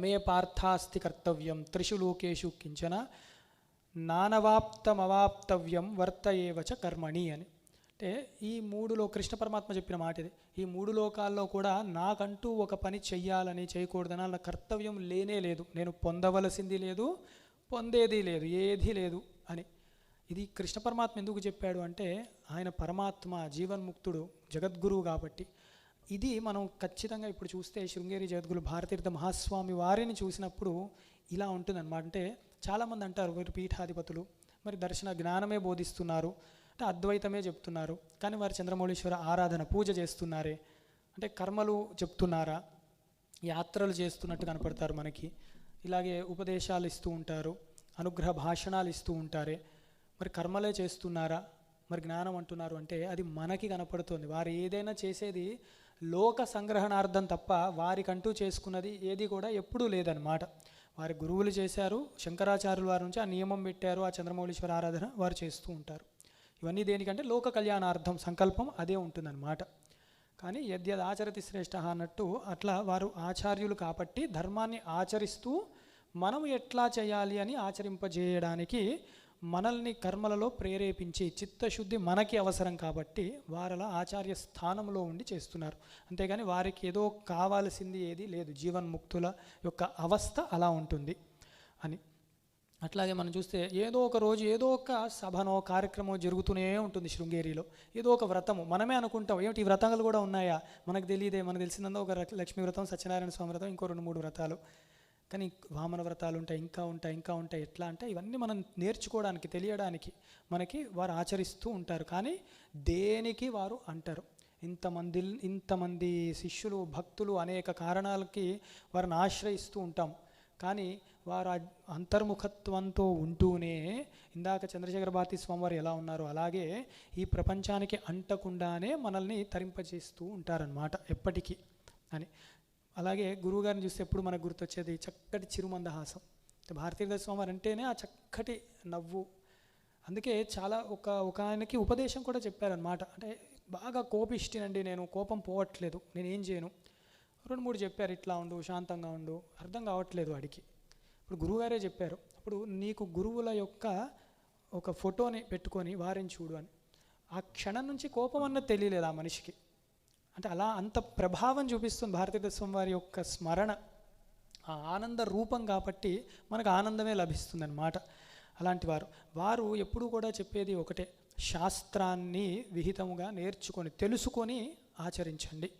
నమే పార్థాస్తి కర్తవ్యం. త్రిషు లోకేషు కించన నానవాప్తమవాప్తవ్యం వర్తయేవచ కర్మణి అని. అంటే ఈ మూడులో కృష్ణ పరమాత్మ చెప్పిన మాట ఇది ఈ మూడు లోకాల్లో కూడా నాకంటూ ఒక పని చెయ్యాలని చేయకూడదని అలా కర్తవ్యం లేనే లేదు. నేను పొందవలసింది లేదు పొందేది లేదు ఏది లేదు అని. ఇది కృష్ణ పరమాత్మ ఎందుకు చెప్పాడు అంటే ఆయన పరమాత్మ జీవన్ముక్తుడు జగద్గురువు కాబట్టి. ఇది మనం ఖచ్చితంగా ఇప్పుడు చూస్తే శృంగేరి జగద్గురు భారతీర్థ మహాస్వామి వారిని చూసినప్పుడు ఇలా ఉంటుందన్నమాట. అంటే చాలామంది అంటారు వీరు పీఠాధిపతులు మరి దర్శన జ్ఞానమే బోధిస్తున్నారు అంటే అద్వైతమే చెప్తున్నారు కానీ వారు చంద్రమౌళీశ్వర ఆరాధన పూజ చేస్తున్నారే. అంటే కర్మలు చెప్తున్నారా? యాత్రలు చేస్తున్నట్టు కనపడతారు మనకి. ఇలాగే ఉపదేశాలు ఇస్తూ ఉంటారు అనుగ్రహ భాషణాలు ఇస్తూ ఉంటారే. మరి కర్మలే చేస్తున్నారా? మరి జ్ఞానం అంటున్నారు అంటే అది మనకి కనపడుతుంది. వారు ఏదైనా చేసేది లోక సంగ్రహణార్థం తప్ప వారికంటూ చేసుకున్నది ఏది కూడా ఎప్పుడూ లేదనమాట వారి గురువులు చేశారు శంకరాచార్యుల వారి నుంచి ఆ నియమం పెట్టారు ఆ చంద్రమౌళీశ్వర ఆరాధన వారు చేస్తూ ఉంటారు. ఇవన్నీ దేనికంటే లోక కళ్యాణార్థం సంకల్పం అదే ఉంటుందన్నమాట. కానీ యద్యద్ ఆచరతి శ్రేష్ఠ అన్నట్టు అట్లా వారు ఆచార్యులు కాబట్టి ధర్మాన్ని ఆచరిస్తూ మనం ఎట్లా చేయాలి అని ఆచరింపజేయడానికి మనల్ని కర్మలలో ప్రేరేపించి చిత్తశుద్ధి మనకి అవసరం కాబట్టి వారలా ఆచార్య స్థానంలో ఉండి చేస్తున్నారు. అంతేగాని వారికి ఏదో కావాల్సింది ఏది లేదు. జీవన్ముక్తుల యొక్క అవస్థ అలా ఉంటుంది అని. అట్లాగే మనం చూస్తే ఏదో ఒక రోజు ఏదో ఒక సభనో కార్యక్రమం జరుగుతూనే ఉంటుంది శృంగేరిలో. ఏదో ఒక వ్రతము. మనమే అనుకుంటాం ఏమిటి ఈ వ్రతాలు కూడా ఉన్నాయా? మనకు తెలియదే మనకు తెలిసిందంతా ఒక లక్ష్మీ వ్రతం సత్యనారాయణ స్వామి వ్రతం ఇంకో రెండు మూడు వ్రతాలు. కానీ వామన వ్రతాలు ఉంటాయి ఇంకా ఉంటాయి ఇంకా ఉంటాయి. ఎట్లా అంటే ఇవన్నీ మనం నేర్చుకోవడానికి తెలియడానికి మనకి వారు ఆచరిస్తూ ఉంటారు. కానీ దేనికి వారు అంటారు. ఇంతమంది ఇంతమంది శిష్యులు భక్తులు అనేక కారణాలకి వారిని ఆశ్రయిస్తూ ఉంటాం. కానీ వారు అంతర్ముఖత్వంతో ఉంటూనే ఇందాక చంద్రశేఖర భారతి స్వామివారు ఎలా ఉన్నారో అలాగే ఈ ప్రపంచానికి అంటకుండానే మనల్ని తరింపజేస్తూ ఉంటారనమాట ఎప్పటికీ అని. అలాగే గురువుగారిని చూస్తే ఎప్పుడు మనకు గుర్తొచ్చేది చక్కటి చిరుమందహాసం. భారతీయ స్వామివారు అంటేనే ఆ చక్కటి నవ్వు. అందుకే చాలా ఒక ఒక ఆయనకి ఉపదేశం కూడా చెప్పారనమాట అంటే బాగా కోపిష్టినండి నేను కోపం పోవట్లేదు నేను ఏం చేయను. రెండు మూడు చెప్పారు ఇట్లా ఉండు శాంతంగా ఉండు అర్థం కావట్లేదు వాడికి. ఇప్పుడు గురువుగారే చెప్పారు అప్పుడు నీకు గురువుల యొక్క ఒక ఫోటోని పెట్టుకొని వారిని చూడు అని. ఆ క్షణం నుంచి కోపం అన్నది తెలియలేదు ఆ మనిషికి. అంటే అలా అంత ప్రభావం చూపిస్తుంది భారతదేశం వారి యొక్క స్మరణ ఆ ఆనంద రూపం కాబట్టి మనకు ఆనందమే లభిస్తుంది అన్నమాట అలాంటి వారు వారు ఎప్పుడూ కూడా చెప్పేది ఒకటే శాస్త్రాన్ని విహితముగా నేర్చుకొని తెలుసుకొని ఆచరించండి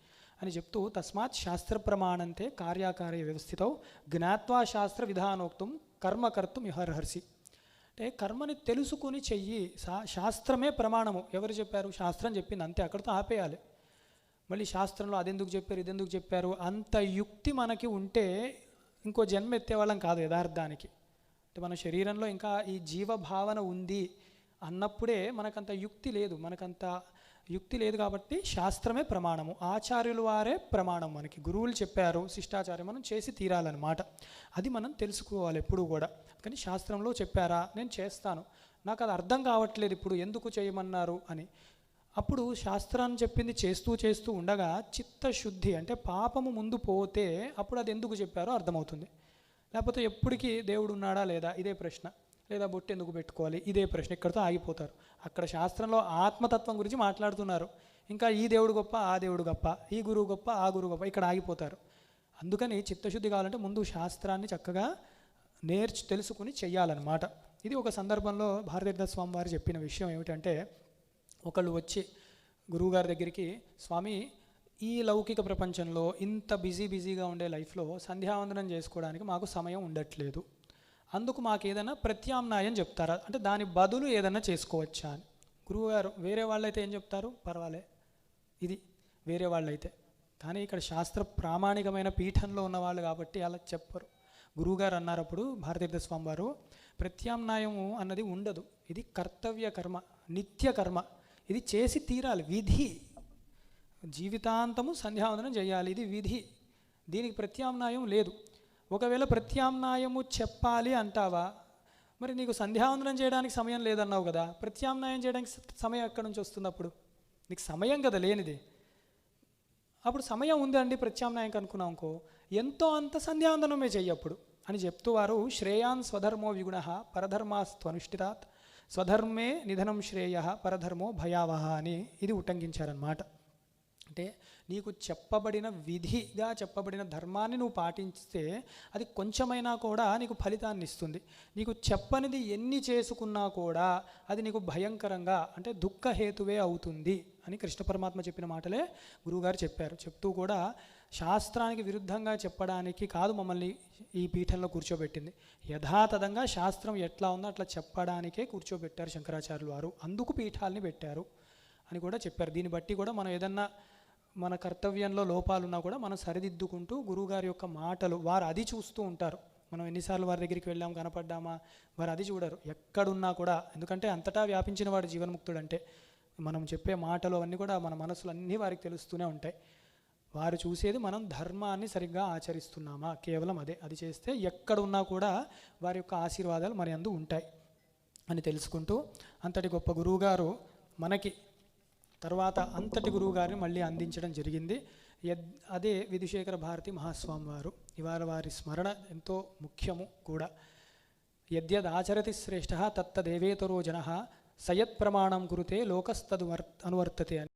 అని చెప్తూ తస్మాత్ శాస్త్ర ప్రమాణంతే కార్యాకార్య వ్యవస్థితో జ్ఞాత్వా శాస్త్ర విధానోక్తం కర్మకర్తం ఇహర్హర్సి అంటే కర్మని తెలుసుకొని చెయ్యి శాస్త్రమే ప్రమాణము. ఎవరు చెప్పారు? శాస్త్రం చెప్పింది అంతే అక్కడితో ఆపేయాలి. మళ్ళీ శాస్త్రంలో అదెందుకు చెప్పారు ఇదెందుకు చెప్పారు అంత యుక్తి మనకి ఉంటే ఇంకో జన్మ ఎత్తేవాళ్ళం కాదు యథార్థానికి. అంటే మన శరీరంలో ఇంకా ఈ జీవ భావన ఉంది అన్నప్పుడే మనకంత యుక్తి లేదు మనకంత యుక్తి లేదు కాబట్టి శాస్త్రమే ప్రమాణము ఆచార్యుల వారే ప్రమాణం మనకి. గురువులు చెప్పారు శిష్టాచార్యం మనం చేసి తీరాలన్నమాట. అది మనం తెలుసుకోవాలి ఎప్పుడు కూడా. కానీ శాస్త్రంలో చెప్పారా నేను చేస్తాను నాకు అది అర్థం కావట్లేదు ఇప్పుడు ఎందుకు చేయమన్నారు అని. అప్పుడు శాస్త్రాన్ని చెప్పింది చేస్తూ చేస్తూ ఉండగా చిత్తశుద్ధి అంటే పాపము ముందు పోతే అప్పుడు అది ఎందుకు చెప్పారో అర్థమవుతుంది. లేకపోతే ఎప్పటికీ దేవుడు ఉన్నాడా లేదా? ఇదే ప్రశ్న. లేదా బొట్టు ఎందుకు పెట్టుకోవాలి? ఇదే ప్రశ్న. ఇక్కడితో ఆగిపోతారు. అక్కడ శాస్త్రంలో ఆత్మతత్వం గురించి మాట్లాడుతున్నారు. ఇంకా ఈ దేవుడు గొప్ప ఆ దేవుడు గొప్ప ఈ గురువు గొప్ప ఆ గురువు గొప్ప ఇక్కడ ఆగిపోతారు. అందుకని చిత్తశుద్ధి కావాలంటే ముందు శాస్త్రాన్ని చక్కగా నేర్చు తెలుసుకుని చెయ్యాలన్నమాట. ఇది ఒక సందర్భంలో భారతీయ స్వామి వారు చెప్పిన విషయం ఏమిటంటే ఒకళ్ళు వచ్చి గురువుగారి దగ్గరికి స్వామి ఈ లౌకిక ప్రపంచంలో ఇంత బిజీ బిజీగా ఉండే లైఫ్లో సంధ్యావందనం చేసుకోవడానికి మాకు సమయం ఉండట్లేదు. అందుకు మాకు ఏదైనా ప్రత్యామ్నాయం చెప్తారా? అంటే దాని బదులు ఏదైనా చేసుకోవచ్చా? అని. గురువుగారు వేరే వాళ్ళైతే ఏం చెప్తారు? పర్వాలే. ఇది వేరే వాళ్ళైతే. కానీ ఇక్కడ శాస్త్ర ప్రామాణికమైన పీఠంలో ఉన్నవాళ్ళు కాబట్టి అలా చెప్పరు. గురువుగారు అన్నారప్పుడు భారతీర్థ స్వామి వారు ప్రత్యామ్నాయము అన్నది ఉండదు. ఇది కర్తవ్య కర్మ నిత్య కర్మ. ఇది చేసి తీరాలి. విధి. జీవితాంతము సంధ్యావందనం చేయాలి. ఇది విధి. దీనికి ప్రత్యామ్నాయం లేదు. ఒకవేళ ప్రత్యామ్నాయము చెప్పాలి అంటావా? మరి నీకు సంధ్యావందనం చేయడానికి సమయం లేదన్నావు కదా. ప్రత్యామ్నాయం చేయడానికి స- సమయం ఎక్కడి నుంచి వస్తుంది అప్పుడు నీకు సమయం కదా లేనిది. అప్పుడు సమయం ఉందండి ప్రత్యామ్నాయం కనుక్కున్నాం అనుకో. ఎంతో అంత సంధ్యావందనమే చెయ్యప్పుడు అని చెప్తూ వారు శ్రేయాన్ స్వధర్మో విగుణ పరధర్మాస్త్వనుష్ఠితాత్. స్వధర్మే నిధనం శ్రేయ పరధర్మో భయావహ అని ఇది ఉటంకించారనమాట అంటే నీకు చెప్పబడిన విధిగా చెప్పబడిన ధర్మాన్ని నువ్వు పాటిస్తే అది కొంచెమైనా కూడా నీకు ఫలితాన్ని ఇస్తుంది. నీకు చెప్పనిది ఎన్ని చేసుకున్నా కూడా అది నీకు భయంకరంగా అంటే దుఃఖహేతువే అవుతుంది అని కృష్ణ పరమాత్మ చెప్పిన మాటలే గురువుగారు చెప్పారు. చెప్తూ కూడా శాస్త్రానికి విరుద్ధంగా చెప్పడానికి కాదు మమ్మల్ని ఈ పీఠంలో కూర్చోబెట్టింది. యథాతథంగా శాస్త్రం ఎట్లా ఉందో అట్లా చెప్పడానికే కూర్చోబెట్టారు శంకరాచార్యులు వారు. అందుకు పీఠాలని పెట్టారు అని కూడా చెప్పారు. దీన్ని బట్టి కూడా మనం ఏదన్నా మన కర్తవ్యంలో లోపాలున్నా కూడా మనం సరిదిద్దుకుంటూ గురువుగారి యొక్క మాటలు వారు అది చూస్తూ ఉంటారు. మనం ఎన్నిసార్లు వారి దగ్గరికి వెళ్ళాం కనపడ్డామా? వారు అది చూడరు. ఎక్కడున్నా కూడా ఎందుకంటే అంతటా వ్యాపించిన వాడు జీవన్ముక్తుడు అంటే మనం చెప్పే మాటలు అవన్నీ కూడా మన మనసులు అన్నీ వారికి తెలుస్తూనే ఉంటాయి. వారు చూసేది మనం ధర్మాన్ని సరిగ్గా ఆచరిస్తున్నామా? కేవలం అదే అది చేస్తే ఎక్కడున్నా కూడా వారి యొక్క ఆశీర్వాదాలు మరి అందు ఉంటాయి అని తెలుసుకుంటూ అంతటి గొప్ప గురువుగారు మనకి తర్వాత అంతటి గురువు గారిని మళ్ళీ అందించడం జరిగింది. యద్ అదే విధుశేఖర భారతి మహాస్వామి వారు ఇవాళ వారి స్మరణ ఎంతో ముఖ్యము కూడా. యద్యద్ ఆచరతి శ్రేష్ఠ తత్తదేవేతరో జన సయత్ ప్రమాణం కురితే లోకస్తదు అనువర్తతే అని.